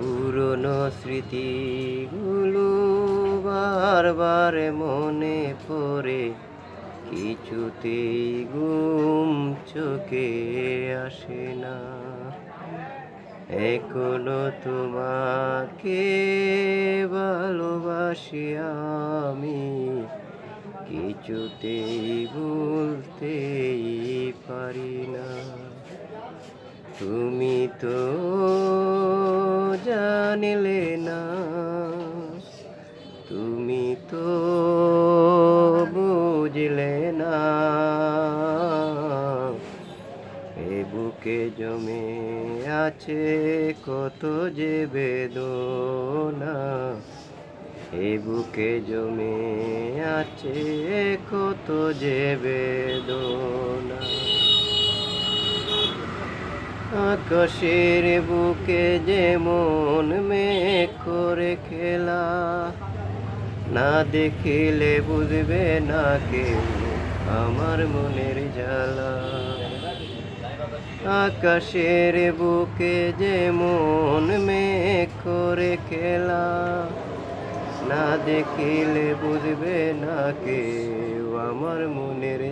পুরনো স্মৃতিগুলো বারবার মনে পড়ে, কিছুতেই ঘুম চোখে আসে না। এখনও তোমাকে ভালোবাসি আমি, কিছুতেই ভুলতেই পারি না। তুমি তো জানিলে না। তুমি তো বুঝলে না। এ বুকে জমে আছে কত যে বেদনা। এ বুকে জমে আছে কত যে বেদনা। আকাশের বুকে যেমন মেঘ করে খেলা না দেখিলে বুঝবে না কেউ আমার মনের জ্বালা। আকাশের বুকে যেমন মেঘ করে খেলা না দেখিলে বুঝবে না কেউ আমার মনের